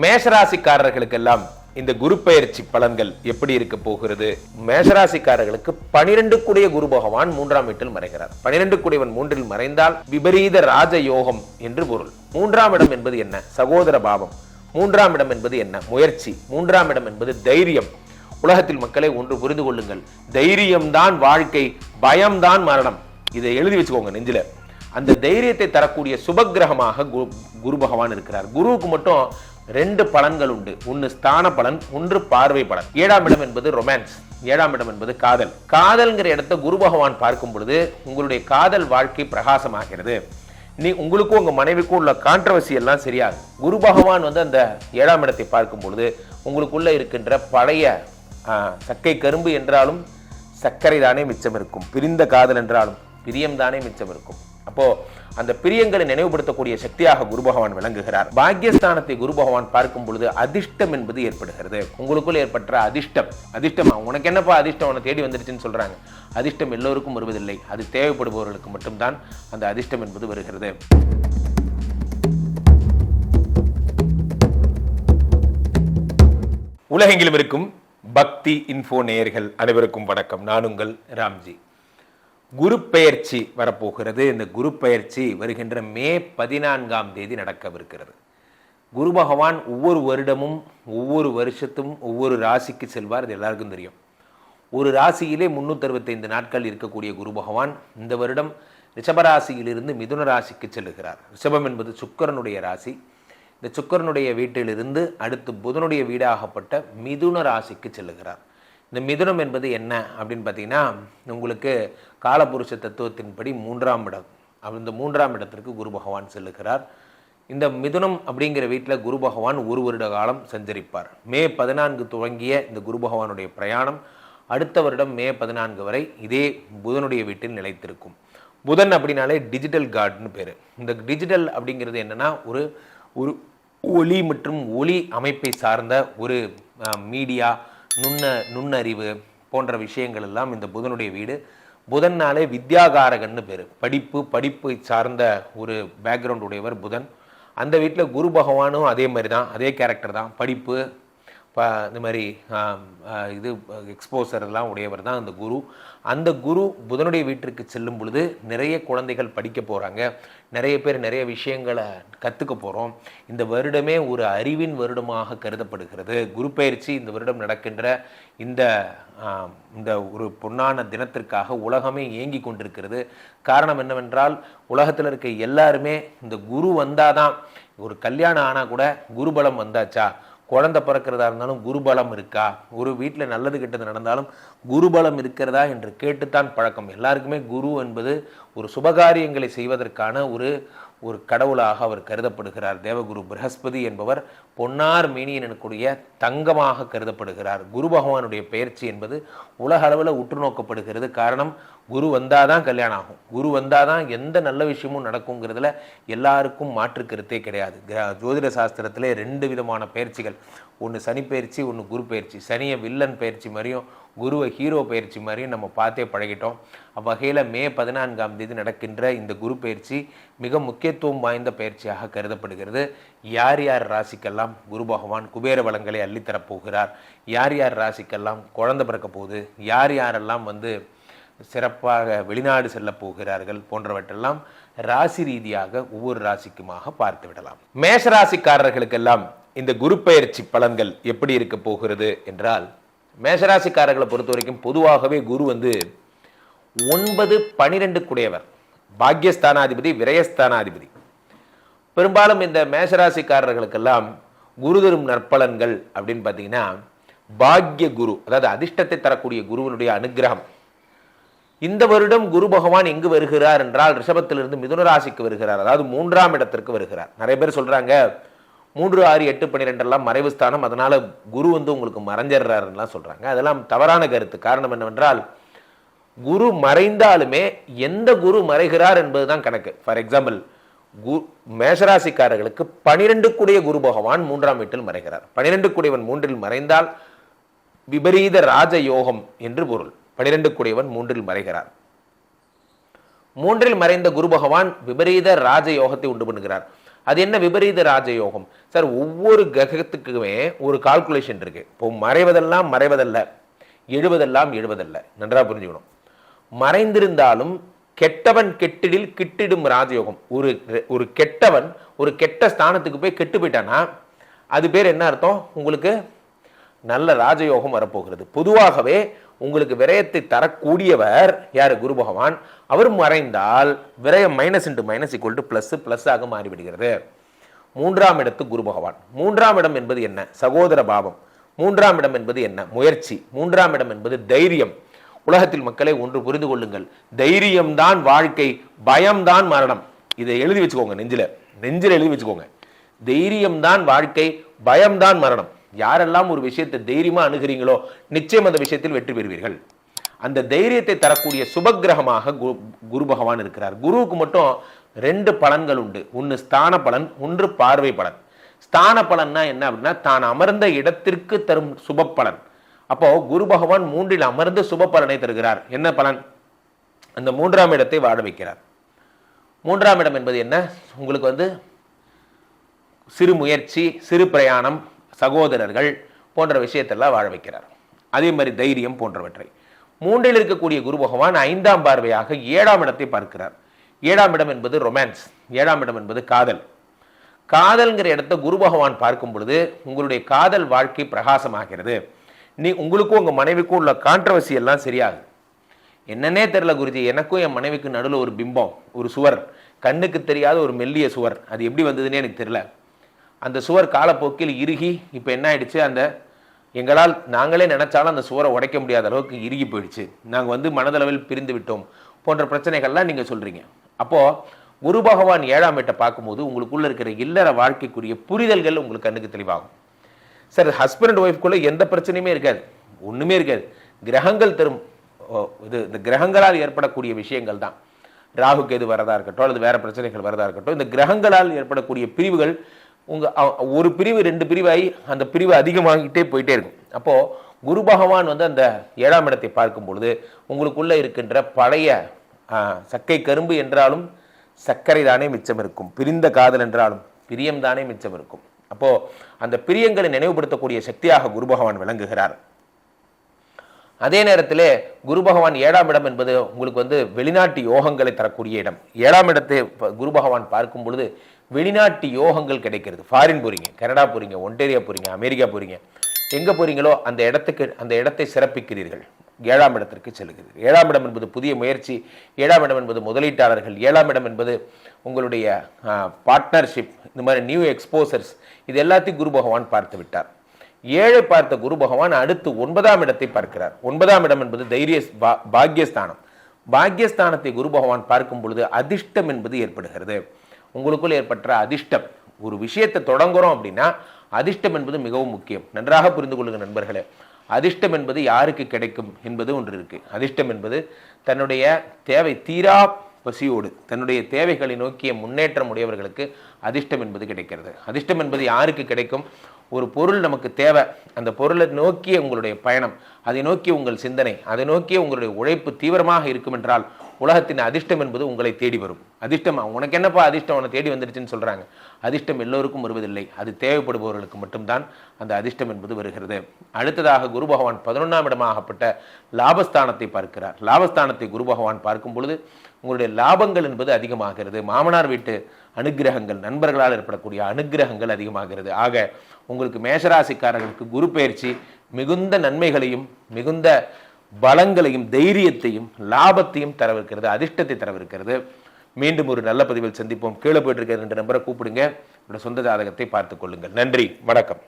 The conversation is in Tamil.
மேஷராசிக்காரர்களுக்கெல்லாம் இந்த குரு பெயர்ச்சி பலன்கள் எப்படி இருக்க போகிறது? மேஷராசிக்காரர்களுக்கு பனிரெண்டு கூடிய குரு பகவான் மூன்றாம் வீட்டில் மறைகிறார். பனிரெண்டு கூடியவன் மூன்றில் மறைந்தால் விபரீத ராஜ யோகம் என்று பொருள். மூன்றாம் இடம் என்பது என்ன? சகோதர பாவம். மூன்றாம் இடம் என்பது என்ன? முயற்சி. மூன்றாம் இடம் என்பது தைரியம். உலகத்தில் மக்களை ஒன்று புரிந்து கொள்ளுங்கள். தைரியம்தான் வாழ்க்கை பயம்தான் மரணம். இதை எழுதி வச்சுக்கோங்க நெஞ்சில. அந்த தைரியத்தை தரக்கூடிய சுபக்கிரகமாக குரு குரு பகவான் இருக்கிறார். குருவுக்கு மட்டும் ரெண்டு பலன்கள் உண்டு. ஒன்று ஸ்தான பலன் ஒன்று பார்வை பலன். ஏழாம் இடம் என்பது ரொமான்ஸ் ஏழாம் இடம் என்பது காதல். காதல்ங்கிற இடத்த குரு பகவான் பார்க்கும் பொழுது உங்களுடைய காதல் வாழ்க்கை பிரகாசமாகிறது. நீ உங்களுக்கும் உங்கள் மனைவிக்கும் உள்ள கான்ட்ரவர்சி எல்லாம் சரியாகும் குரு பகவான் வந்து அந்த ஏழாம் இடத்தை பார்க்கும் பொழுது உங்களுக்குள்ளே இருக்கின்ற பழைய சக்கை கரும்பு என்றாலும் சர்க்கரை தானே மிச்சம் இருக்கும். பிரிந்த காதல் என்றாலும் பிரியம் தானே மிச்சம் இருக்கும். அப்போ அந்த பிரியங்களை நினைவுபடுத்தக்கூடிய சக்தியாக குரு பகவான் விளங்குகிறார். பாக்யஸ்தானத்தை குரு பகவான் பார்க்கும் பொழுது அதிர்ஷ்டம் என்பது ஏற்படுகிறது. உங்களுக்குள் ஏற்பட்ட அதிர்ஷ்டம். அதிர்ஷ்டம்? உனக்கு என்னப்பா அதிர்ஷ்டம்? உன தேடி வந்துருச்சுன்னு சொல்றாங்க. அதிர்ஷ்டம் எல்லோருக்கும் வருவதில்லை. அது தேவைப்படுபவர்களுக்கு மட்டும்தான் அந்த அதிர்ஷ்டம் என்பது வருகிறது. உலகெங்கிலும் இருக்கும் பக்தி இன்ஃபோ நேயர்கள் அனைவருக்கும் வணக்கம். நான் உங்கள் ராம்ஜி. குரு பெயர்ச்சி வரப்போகிறது. இந்த குரு பெயர்ச்சி வருகின்ற மே பதினான்காம் தேதி நடக்கவிருக்கிறது. குரு பகவான் ஒவ்வொரு வருடமும் ஒவ்வொரு வருஷத்தும் ஒவ்வொரு ராசிக்கு செல்வார். இது எல்லாருக்கும் தெரியும். ஒரு ராசியிலே முந்நூற்றறுபத்தைந்து நாட்கள் இருக்கக்கூடிய குரு பகவான் இந்த வருடம் ரிஷபராசியிலிருந்து மிதுன ராசிக்கு செல்லுகிறார். ரிஷபம் என்பது சுக்கிரனுடைய ராசி. இந்த சுக்கிரனுடைய வீட்டிலிருந்து அடுத்து புதனுடைய வீடாகப்பட்ட மிதுன ராசிக்கு செல்லுகிறார். இந்த மிதுனம் என்பது என்ன அப்படின்னு பார்த்தீங்கன்னா உங்களுக்கு காலபுருஷ தத்துவத்தின்படி மூன்றாம் இடம். இந்த மூன்றாம் இடத்திற்கு குரு பகவான் செல்லுகிறார். இந்த மிதுனம் அப்படிங்கிற வீட்டில் குரு பகவான் ஒரு வருட காலம் சஞ்சரிப்பார். மே பதினான்கு துவங்கிய இந்த குரு பகவானுடைய பிரயாணம் அடுத்த வருடம் மே பதினான்கு வரை இதே புதனுடைய வீட்டில் நிலைத்திருக்கும். புதன் அப்படின்னாலே டிஜிட்டல் கார்டுன்னு பேர். இந்த டிஜிட்டல் அப்படிங்கிறது என்னென்னா ஒரு ஒரு ஒளி மற்றும் ஒளி அமைப்பை சார்ந்த ஒரு மீடியா நுண்ண நுண்ணறிவு போன்ற விஷயங்கள் எல்லாம் இந்த புதனுடைய வீடு. புதன்னாலே வித்யாகாரகன்னு பேர். படிப்பு படிப்பை சார்ந்த ஒரு பேக்ரவுண்ட் உடையவர் புதன். அந்த வீட்டில் குரு பகவானும் அதே மாதிரி தான் அதே கேரக்டர் தான். படிப்பு இப்போ இந்த மாதிரி இது எக்ஸ்போசர் எல்லாம் உடையவர் தான் அந்த குரு. அந்த குரு புதனுடைய வீட்டிற்கு செல்லும் பொழுது நிறைய குழந்தைகள் படிக்க போகிறாங்க நிறைய பேர் நிறைய விஷயங்களை கற்றுக்க போகிறோம் இந்த வருடமே ஒரு அறிவின் வருடமாக கருதப்படுகிறது. குரு பயிற்சி இந்த வருடம் நடக்கின்ற இந்த இந்த ஒரு பொன்னான தினத்திற்காக உலகமே ஏங்கி கொண்டிருக்கிறது. காரணம் என்னவென்றால் உலகத்தில் இருக்க எல்லாருமே இந்த குரு வந்தாதான் ஒரு கல்யாணம் ஆனால் கூட குருபலம் வந்தாச்சா? குழந்தை பிறக்கிறதா இருந்தாலும் குருபலம் இருக்கா? ஒரு வீட்டில் நல்லது கெட்டது நடந்தாலும் குருபலம் இருக்கிறதா என்று கேட்டுத்தான் பழக்கம். எல்லாருக்குமே குரு என்பது ஒரு சுபகாரியங்களை செய்வதற்கான ஒரு ஒரு கடவுளாக அவர் கருதப்படுகிறார். தேவகுரு பிரகஸ்பதி என்பவர் பொன்னார் மேனியன் எனக்கூடிய தங்கமாக கருதப்படுகிறார். குரு பகவானுடைய பெயர்ச்சி என்பது உலக அளவில் உற்று நோக்கப்படுகிறது காரணம் குரு வந்தாதான் கல்யாணம் ஆகும். குரு வந்தாதான் எந்த நல்ல விஷயமும் நடக்குங்கிறதுல எல்லாருக்கும் மாற்று கருத்தே கிடையாது. ஜோதிட சாஸ்திரத்திலே ரெண்டு விதமான பயிற்சிகள். ஒன்று சனி பயிற்சி ஒன்று குரு பயிற்சி. சனியை வில்லன் பயிற்சி மாதிரியும் குருவை ஹீரோ பயிற்சி மாதிரியும் நம்ம பார்த்தே பழகிட்டோம். அவ்வகையில் மே பதினான்காம் தேதி நடக்கின்ற இந்த குரு பயிற்சி மிக முக்கியத்துவம் வாய்ந்த பயிற்சியாக கருதப்படுகிறது. யார் யார் ராசிக்கெல்லாம் குரு பகவான் குபேர வளங்களை அள்ளித்தரப் போகிறார்? யார் யார் ராசிக்கெல்லாம் குழந்தை பிறக்க போகுது? யார் யாரெல்லாம் வந்து சிறப்பாக வெளிநாடு செல்ல போகிறார்கள் போன்றவற்றெல்லாம் ராசி ரீதியாக ஒவ்வொரு ராசிக்குமாக பார்த்து விடலாம். மேஷராசிக்காரர்களுக்கெல்லாம் இந்த குரு பயிற்சி பலன்கள் எப்படி இருக்க போகிறது என்றால் மேஷராசிக்காரர்களை பொறுத்த வரைக்கும் பொதுவாகவே குரு வந்து ஒன்பது பனிரெண்டு குடையவர். பாக்யஸ்தானாதிபதி விரயஸ்தானாதிபதி. பெரும்பாலும் இந்த மேஷராசிக்காரர்களுக்கெல்லாம் குரு தரும் நற்பலன்கள் அப்படின்னு பார்த்தீங்கன்னா பாக்ய குரு அதாவது அதிர்ஷ்டத்தை தரக்கூடிய குருவனுடைய அனுக்கிரகம் இந்த வருடம் குரு பகவான் எங்கு வருகிறார் என்றால் ரிஷபத்திலிருந்து மிதுன ராசிக்கு வருகிறார். அதாவது மூன்றாம் இடத்திற்கு வருகிறார். நிறைய பேர் சொல்றாங்க மூன்று ஆறு எட்டு பன்னிரெண்டு எல்லாம் மறைவு ஸ்தானம் அதனால குரு வந்து உங்களுக்கு மறைஞ்சிடுறாருலாம் சொல்றாங்க. அதெல்லாம் தவறான கருத்து. காரணம் என்னவென்றால் குரு மறைந்தாலுமே எந்த குரு மறைகிறார் என்பதுதான் கணக்கு. ஃபார் எக்ஸாம்பிள் கு மேஷராசிக்காரர்களுக்கு பனிரெண்டு கூடிய குரு பகவான் மூன்றாம் வீட்டில் மறைகிறார். பனிரெண்டு கூடியவன் மூன்றில் மறைந்தால் விபரீத ராஜ யோகம் என்று பொருள். பனிரெண்டு கூடியவன் மூன்றில் மறைகிறார். மூன்றில் மறைந்த குரு பகவான் விபரீத ராஜ யோகத்தை உண்டு பண்ணுகிறார். அது என்ன விபரீத ராஜயோகம்? சார் ஒவ்வொரு கிரகத்துக்குமே ஒரு கால்குலேஷன் இருக்கு. இப்போ மறைவதெல்லாம் மறைவதல்ல. எழுவதெல்லாம் எழுவதல்ல. நன்றா புரிஞ்சுக்கணும். மறைந்திருந்தாலும் கெட்டவன் கெட்டிடில் கிட்டிடும் ராஜயோகம். ஒரு ஒரு கெட்டவன் ஒரு கெட்ட ஸ்தானத்துக்கு போய் கெட்டு போயிட்டானா அது பேர் என்ன அர்த்தம்? உங்களுக்கு நல்ல ராஜயோகம் வரப்போகிறது. பொதுவாகவே உங்களுக்கு விரயத்தை தரக்கூடியவர் யார்? குரு பகவான். அவர் மறைந்தால் விரயம் minus into minus equal to plus plus ஆக மாறிவிடுகிறது. மூன்றாம் இடத்து குரு பகவான். மூன்றாம் இடம் என்பது என்ன? சகோதர பாவம். மூன்றாம் இடம் என்பது என்ன? முயற்சி. மூன்றாம் இடம் என்பது தைரியம். உலகத்தில் மக்களை ஒன்று புரிந்து கொள்ளுங்கள். தைரியம்தான் வாழ்க்கை பயம்தான் மரணம். இதை எழுதி வச்சுக்கோங்க நெஞ்சில. நெஞ்சில் எழுதி வச்சுக்கோங்க. தைரியம்தான் வாழ்க்கை பயம்தான் மரணம். யாரெல்லாம் ஒரு விஷயத்தை தைரியமாக அணுகிறீங்களோ நிச்சயம் அந்த விஷயத்தில் வெற்றி பெறுவீர்கள். அந்த தைரியத்தை தரக்கூடிய சுபக்கிரகமாக குரு பகவான் இருக்கிறார். குருவுக்கு மட்டும் ரெண்டு பலன்கள் உண்டு. ஒன்று ஸ்தான பலன் ஒன்று பார்வை பலன். ஸ்தான பலன்னா என்ன அப்படின்னா தான் அமர்ந்த இடத்திற்கு தரும் சுப பலன் அப்போ குரு பகவான் மூன்றில் அமர்ந்து சுப பலனை தருகிறார். என்ன பலன்? அந்த மூன்றாம் இடத்தை வாழ வைக்கிறார். மூன்றாம் இடம் என்பது என்ன? உங்களுக்கு வந்து சிறு முயற்சி சிறு பிரயாணம் சகோதரர்கள் போன்ற விஷயத்தெல்லாம் வாழ வைக்கிறார். அதே மாதிரி தைரியம் போன்றவற்றை. மூன்றில் இருக்கக்கூடிய குரு பகவான் ஐந்தாம் பார்வையாக ஏழாம் இடத்தை பார்க்கிறார். ஏழாம் இடம் என்பது ரொமான்ஸ் ஏழாம் இடம் என்பது காதல். காதல்ங்கிற இடத்த குரு பகவான் பார்க்கும் பொழுது உங்களுடைய காதல் வாழ்க்கை பிரகாசமாகிறது. நீ உங்களுக்கும் உங்கள் மனைவிக்கும் உள்ள கான்ட்ரவர்சி எல்லாம் சரியாகுது. என்னன்னே தெரில குருஜி எனக்கும் என் மனைவிக்கு நடுவில் ஒரு பிம்பம் ஒரு சுவர் கண்ணுக்கு தெரியாத ஒரு மெல்லிய சுவர். அது எப்படி வந்ததுன்னே எனக்கு தெரில அந்த சுவர் காலப்போக்கில் இறுகி இப்போ என்ன ஆயிடுச்சு? அந்த எங்களால் நாங்களே நினைச்சாலும் அந்த சுவரை உடைக்க முடியாத அளவுக்கு இறுகி போயிடுச்சு. நாங்கள் வந்து மனதளவில் பிரிந்து விட்டோம் போன்ற பிரச்சனைகள்லாம் நீங்கள் சொல்கிறீங்க அப்போது குரு பகவான் ஏழாம் வீட்டை பார்க்கும்போது உங்களுக்குள்ள இருக்கிற இல்லற வாழ்க்கைக்குரிய புரிதல்கள் உங்களுக்கு கண்ணுக்கு தெளிவாகும். சார் ஹஸ்பண்ட் ஒய்ஃப்குள்ளே எந்த பிரச்சனையுமே இருக்காது. ஒன்றுமே இருக்காது. கிரகங்கள் தரும் ஓ, இது இந்த கிரகங்களால் ஏற்படக்கூடிய விஷயங்கள் தான். ராகு கேது வரதா இருக்கட்டும் அல்லது வேற பிரச்சனைகள் வரதா இருக்கட்டும் இந்த கிரகங்களால் ஏற்படக்கூடிய பிரிவுகள் உங்கள் ஒரு பிரிவு ரெண்டு பிரிவாகி அந்த பிரிவு அதிகமாகிட்டே போயிட்டே இருக்கும். அப்போது குரு பகவான் வந்து அந்த ஏழாம் இடத்தை பார்க்கும் பொழுது உங்களுக்குள்ளே இருக்கின்ற பழைய சக்கை கரும்பு என்றாலும் சர்க்கரை தானே மிச்சம் இருக்கும். பிரிந்த காதல் என்றாலும் பிரியம் தானே மிச்சம் இருக்கும். அப்போது அந்த பிரியங்களை நினைவுபடுத்தக்கூடிய சக்தியாக குரு பகவான் விளங்குகிறார். அதே நேரத்திலே குரு பகவான் ஏழாம் இடம் என்பது உங்களுக்கு வந்து வெளிநாட்டு யோகங்களை தரக்கூடிய இடம். ஏழாம் இடத்தை குரு பகவான் பார்க்கும் பொழுது வெளிநாட்டு யோகங்கள் கிடைக்கிறது. ஃபாரின் போறீங்க கனடா போறீங்க ஒன்டேரியா போறீங்க அமெரிக்கா போறீங்க. எங்கே போறீங்களோ அந்த இடத்துக்கு அந்த இடத்தை சிறப்பிக்கிறீர்கள். ஏழாம் இடத்திற்கு செல்கிறீர்கள் ஏழாம் இடம் என்பது புதிய முயற்சி. ஏழாம் இடம் என்பது முதலீட்டாளர்கள். ஏழாம் இடம் என்பது உங்களுடைய பார்ட்னர்ஷிப் இந்த மாதிரி நியூ எக்ஸ்போசர்ஸ் இது எல்லாத்தையும் குரு பகவான் பார்த்து விட்டார். ஏழை பார்த்த குரு பகவான் அடுத்து ஒன்பதாம் இடத்தை பார்க்கிறார். ஒன்பதாம் இடம் என்பது தைரிய பா- பாக்கியஸ்தானம் பாக்கியஸ்தானத்தை குரு பகவான் பார்க்கும் பொழுது அதிர்ஷ்டம் என்பது ஏற்படுகிறது. உங்களுக்குள் ஏற்பட்ட அதிர்ஷ்டம். ஒரு விஷயத்தை தொடங்குறோம் அப்படின்னா அதிர்ஷ்டம் என்பது மிகவும் முக்கியம். நன்றாக புரிந்து கொள்ளுங்க நண்பர்களே. அதிர்ஷ்டம் என்பது யாருக்கு கிடைக்கும் என்பது ஒன்று இருக்கு. அதிர்ஷ்டம் என்பது தன்னுடைய தேவை தீரா பசியோடு தன்னுடைய தேவைகளை நோக்கிய முன்னேற்றம் உடையவர்களுக்கு அதிர்ஷ்டம் என்பது கிடைக்கிறது. அதிர்ஷ்டம் என்பது யாருக்கு கிடைக்கும்? ஒரு பொருள் நமக்கு தேவை. அந்த பொருளை நோக்கிய உங்களுடைய பயணம். அதை நோக்கிய உங்கள் சிந்தனை. அதை நோக்கிய உங்களுடைய உழைப்பு தீவிரமாக இருக்கும் என்றால் உலகத்தின் அதிர்ஷ்டம் என்பது உங்களை தேடி வரும். அதிர்ஷ்டமா உனக்கு என்னப்பா அதிர்ஷ்டம்? உன தேடி வந்துடுச்சுன்னு சொல்றாங்க. அதிர்ஷ்டம் எல்லோருக்கும் வருவதில்லை. அது தேவைப்படுபவர்களுக்கு மட்டும்தான் அந்த அதிர்ஷ்டம் என்பது வருகிறது. அடுத்ததாக குரு பகவான் பதினொன்றாம் இடமாகப்பட்ட லாபஸ்தானத்தை பார்க்கிறார். லாபஸ்தானத்தை குரு பகவான் பார்க்கும் பொழுது உங்களுடைய லாபங்கள் என்பது அதிகமாகிறது. மாமனார் வீட்டு அனுக்கிரகங்கள் நண்பர்களால் ஏற்படக்கூடிய அனுக்கிரகங்கள் அதிகமாகிறது. ஆக உங்களுக்கு மேஷராசிக்காரர்களுக்கு குரு பயிற்சி மிகுந்த நன்மைகளையும் மிகுந்த பலங்களையும் தைரியத்தையும் லாபத்தையும் தரவிருக்கிறது அதிர்ஷ்டத்தை தரவிருக்கிறது. மீண்டும் ஒரு நல்ல பதிவில் சந்திப்போம். கீழே போயிட்டு இருக்கிற ரெண்டு நம்பரை கூப்பிடுங்க. என்னோட சொந்த ஜாதகத்தை பார்த்துக் கொள்ளுங்கள். நன்றி. வணக்கம்.